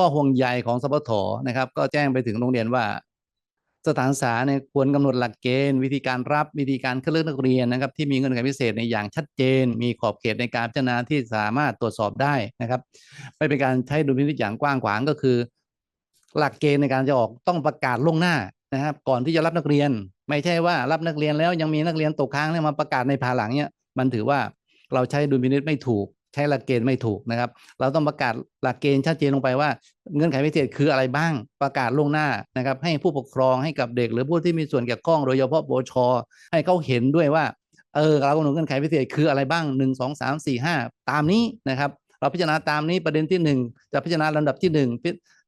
ข้อห่วงใยของสปทนะครับ ก็แจ้งไปถึงโรงเรียนว่า สถานศึกษาเนี่ยควรกำหนดหลักเกณฑ์ วิธีการรับวิธีการคัดเลือกนักเรียนนะครับ ที่มีเงื่อนไขพิเศษในอย่างชัดเจน มีขอบเขตในการพิจารณาที่สามารถตรวจสอบได้นะครับไม่เป็นการใช้ดุลพินิจอย่างกว้างขวางก็คือ หลักเกณฑ์ในการจะออกต้องประกาศล่วงหน้านะครับ ก่อนที่จะรับนักเรียน ไม่ใช่ว่ารับนักเรียนแล้วยังมีนักเรียนตกค้างเนี่ยมาประกาศในภายหลังเนี่ยมันถือว่าเราใช้ดุลพินิจไม่ถูก ใช้หลักเกณฑ์ไม่ถูกนะครับ เราต้องประกาศหลักเกณฑ์ชัดเจนลงไปว่าเงื่อนไขพิเศษคืออะไรบ้างประกาศล่วงหน้านะครับ ให้ผู้ปกครองให้กับเด็ก หรือผู้ที่มีส่วนเกี่ยวข้องโดยเฉพาะโบชให้เขาเห็นด้วยว่าเออเรากำหนดเงื่อนไขพิเศษคืออะไรบ้างหนึ่งสองสามสี่ห้าตามนี้นะครับ เราพิจารณาตามนี้ประเด็นที่หนึ่งจะพิจารณาลำดับที่หนึ่ง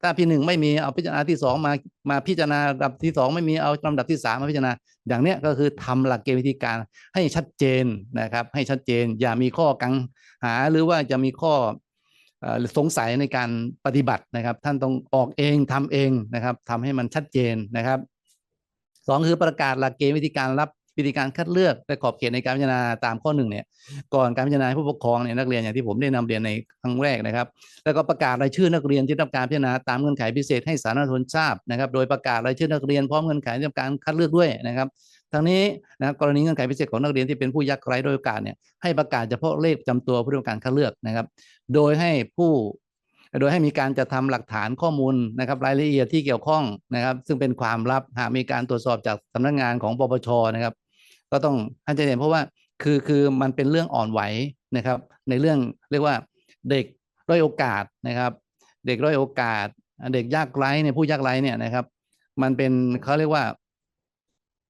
ถ้าพี่หนึ่งไม่มีเอาพิจารณาที่สองมามาพิจารณาลำดับที่สองไม่มีเอาลำดับที่สามมาพิจารณา อย่างเนี้ยก็คือทำหลักเกณฑ์วิธีการให้ชัดเจนนะครับ ให้ชัดเจนอย่ามีข้อกังหาหรือว่าจะมีข้อเอ่อสงสัยในการปฏิบัตินะครับ ท่านต้องออกเองทำเองนะครับทำให้มันชัดเจนนะครับสองคือประกาศหลักเกณฑ์วิธีการรับ วิธีการคัดเลือกและขอบเขตในการพิจารณาตามข้อหนึ่งเนี่ยก่อนการพิจารณาให้ผู้ปกครองเนี่ยนักเรียนอย่างที่ผมได้นำเรียนในครั้งแรกนะครับ แล้วก็ประกาศรายชื่อนักเรียนที่ได้รับการพิจารณาตามเงื่อนไขพิเศษให้สาธารณชนทราบนะครับ โดยประกาศรายชื่อนักเรียนพร้อมเงื่อนไขที่ได้รับการคัดเลือกด้วยนะครับทั้งนี้นะครับกรณีเงื่อนไขพิเศษของนักเรียนที่เป็นผู้ยากไร้โดยโอกาสเนี่ยให้ประกาศเฉพาะเลขประจำตัวผู้ได้รับการคัดเลือกนะครับ โดยให้ผู้โดยให้มีการจัดทำหลักฐานข้อมูลนะครับรายละเอียดที่เกี่ยวข้องนะครับ ซึ่งเป็นความลับหากมีการตรวจสอบจากสำนักงานของปปชนะครับ ก็ต้องให้ใจเย็นเพราะว่าคือคือมันเป็นเรื่องอ่อนไหวนะครับ ในเรื่องเรียกว่าเด็กด้อยโอกาสนะครับ เด็กด้อยโอกาส เด็กยากไร้เนี่ยผู้ยากไร้เนี่ยนะครับ มันเป็นเขาเรียกว่า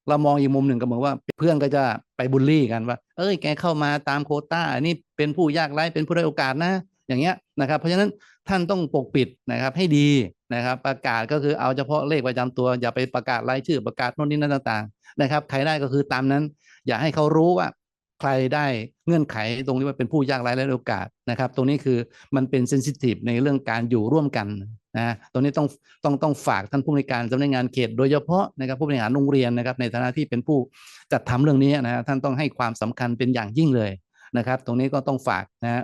เรามองอีกมุมหนึ่งก็เหมือนว่าเพื่อนก็จะไปบูลลี่กันว่า เอ้ยแกเข้ามาตามโควต้าอันนี้เป็นผู้ยากไร้เป็นผู้ด้อยโอกาสนะ อย่างเงี้ยนะครับ เพราะฉะนั้นท่านต้องปกปิดนะครับให้ดี นะครับ ประกาศก็คือเอาเฉพาะเลขประจำตัว อย่าไปประกาศรายชื่อประกาศโน่นนี่นั่นต่าง ๆ นะครับ ใครได้ก็คือตามนั้น อย่าให้เขารู้ว่าใครได้เงื่อนไขตรงนี้ว่าเป็นผู้ยากไร้และด้อยโอกาสนะครับ ตรงนี้คือมันเป็นเซนซิทีฟในเรื่องการอยู่ร่วมกันนะตรงนี้ต้องต้องต้องฝากท่านผู้บริการสำนักงานเขต โดยเฉพาะนะครับผู้บริหารโรงเรียนนะครับ ในฐานะที่เป็นผู้จัดทำเรื่องนี้นะฮะท่านต้องให้ความสำคัญเป็นอย่างยิ่งเลยนะครับ ตรงนี้ก็ต้องฝากนะฮะ